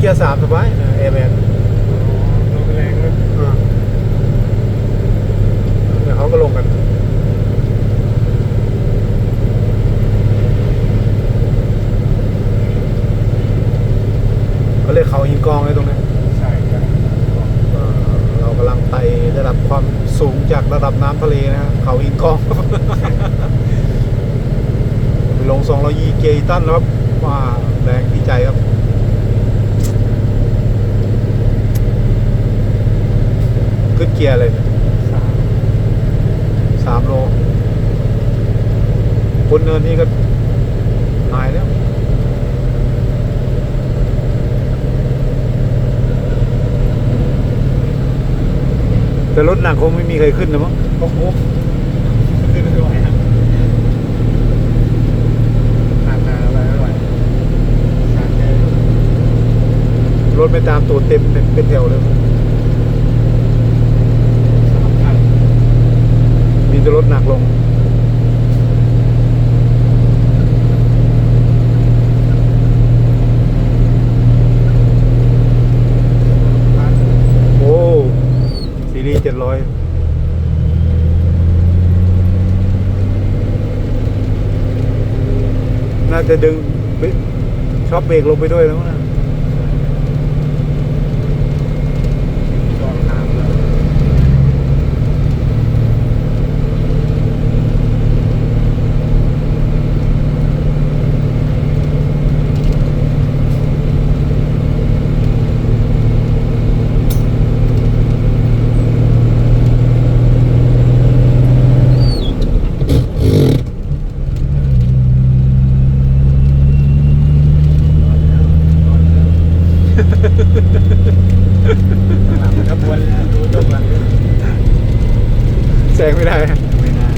เกียร์สามสบายนะแอร์แบกลงแรงเลยเดี๋ยวเขาก็ลงกันเขาเรียกเขาหินกองเลยตรงนี้ใช่ใช่เรากำลังไต่ระดับความสูงจากระดับน้ำทะเลนะฮะเขาหินกอง ลง2 0 0เกตันแล้วครับว้าแรงดีใจครับ ขึ้นเกียร์เลยสามสามโลบนเนินนี้ก็หายแล้วแต่รถหนักคงไม่มีใครขึ้นนะมั้งโอ้โหขึ้นไม่ไหวครับนานนานอะไรไม่ไหวนานเลยรถไม่ตามตัวเต็มเป็นเป็นแถวเลย สามพัน มีแต่รถหนักลง พัน โอ้ซี ร้อยน่าจะดึงช็อปเบรกลงไปด้วยแล้วนะ กองหางแล้ว หลังขบวนดูจบแล้วแซงไม่ได้ไม่น่า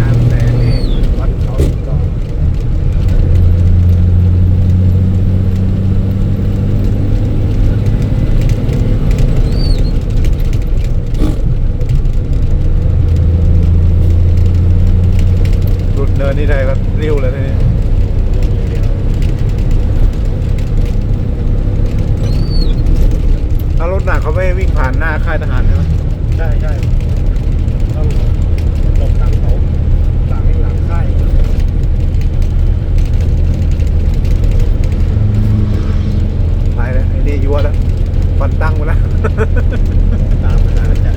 น้ำแสงนี่วัดเขาอีกกองหลุดเนินนี่ได้ก็ริ้วเลยทีนี้ ถ้ารถหนักเขาไม่ให้วิ่งผ่านหน้าค่ายทหารใช่ไหมใช่ใช่ต้องหลบหลังเขาหลังหลังค่ายตายแล้วไอ้นี่ยั่วแล้วฟันตั้งไปแล้วตามมานานแล้วจ้ะ